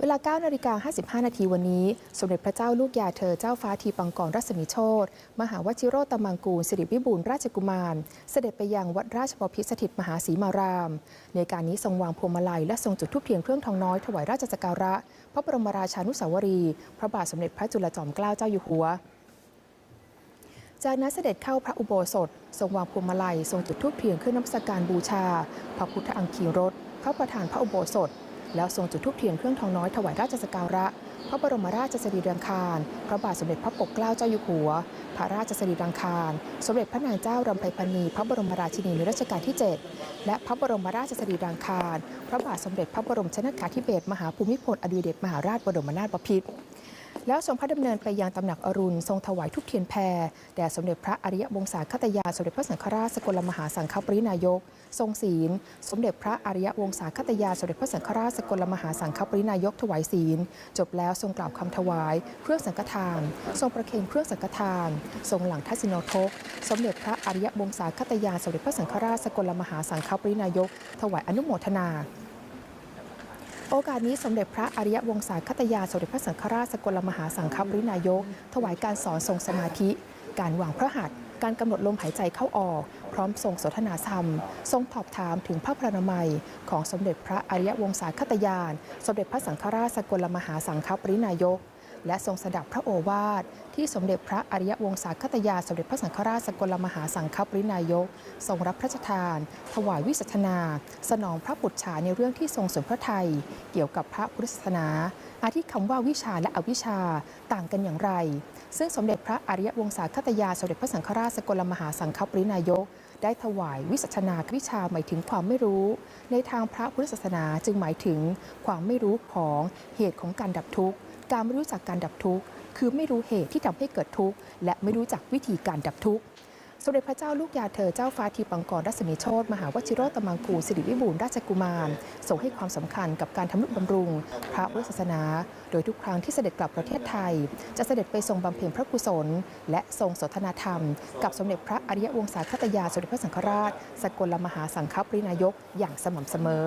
เวลา 9 นาฬิกา 55 นาทีวันนี้ สมเด็จพระเจ้าลูกยาเธอเจ้าฟ้าทีปังกรรัศมีโชตมหาวชิโรตมังกูลสิริวิบูลราชกุมาร เสด็จไปยังวัดราชบพิตรสถิตมหาศรีมาราม ในการนี้ทรงวางพวงมาลัยและทรงจุดธูปเทียนเครื่องทองน้อยถวายราชสักการะ พระบรมราชานุสาวรีย์พระบาทสมเด็จพระจุลจอมเกล้าเจ้าอยู่หัวจากนั้นเสด็จเข้าพระอุโบสถ ทรงวางพวงมาลัย ทรงจุดธูปเทียนเครื่องน้ำสการบูชา พระพุทธอังคีรถพระประธานพระอุโบสถ แล้วทรงจุดธูปเทียนเครื่องทองน้อยถวายราชสักการะ พระบรมราชสรีรังคารพระบาทสมเด็จพระปกเกล้าเจ้าอยู่หัว พระราชสรีรังคารสมเด็จพระนางเจ้ารำไพพรรณีพระบรมราชินีในรัชกาลที่ 7 และพระบรมราชสรีรังคารพระบาทสมเด็จพระบรมชนกาธิเบศรมหาภูมิพลอดุลยเดชมหาราชบรมนาถบพิตร แล้วทรงพระดำเนินไปยังตำหนักอรุณ ทรงถวายทุกเทียนแพรแด่สมเด็จพระอริยวงศาคตยา สมเด็จพระสังฆราชสกลมหาสังฆปรินายก ทรงศีล สมเด็จพระอริยวงศาคตยา สมเด็จพระสังฆราชสกลมหาสังฆปรินายกถวายศีล จบแล้วทรงกล่าวคำถวาย เครื่องสังฆทาน ทรงประเคนเครื่องสังฆทาน ทรงหลังทัศโนทก สมเด็จพระอริยวงศาคตยา สมเด็จพระสังฆราชสกลมหาสังฆปรินายก ถวายอนุโมทนา โอกาสนี้สมเด็จพระอริยวงศาคตยาสมเด็จพระสังฆราชสกลมหาสังฆปรินายก ถวายการสอนทรงสมาธิ การวางพระหัตถ์การกำหนดลมหายใจเข้าออก พร้อมทรงสนทนาธรรม ทรงตอบถามถึงพระพระนามัย ของสมเด็จพระอริยวงศาคตยาน สมเด็จพระสังฆราชสกลมหาสังฆปรินายก และทรงสดับพระโอวาทที่สมเด็จพระอริยวงศาคตยาสมเด็จพระสังฆราชสกลมหาสังฆปรินายก ทรงรับพระราชทาน ถวายวิสัชนา สนองพระปุจฉาในเรื่องที่ทรงสนพระไทย เกี่ยวกับพระพุทธศาสนา อาทิคำว่าวิชาและอวิชาต่างกันอย่างไร ซึ่งสมเด็จพระอริยวงศาคตยาสมเด็จพระสังฆราชสกลมหาสังฆปรินายกได้ถวายวิสัชนาวิชาหมายถึงความไม่รู้ ในทางพระพุทธศาสนาจึงหมายถึงความไม่รู้ของเหตุของการดับทุกข์ การไม่รู้จักการดับทุกข์คือไม่รู้เหตุที่ทำให้เกิดทุกข์และไม่รู้จักวิธีการดับทุกข์สมเด็จพระเจ้าลูกยาเธอเจ้าฟ้าทีปังกรรัศมีโชตมหาวชิโรตมังกูสิริวิบูลราชกุมารทรงให้ความสำคัญกับการทำนุบำรุง พระพุทธศาสนา โดยทุกครั้งที่เสด็จกลับประเทศไทย จะเสด็จไปทรงบำเพ็ญพระกุศล และทรงสนทนาธรรม กับสมเด็จพระอริยวงศาคตยาสมเด็จพระสังฆราช สกลมหาสังฆปรินายกอย่างสม่ำเสมอ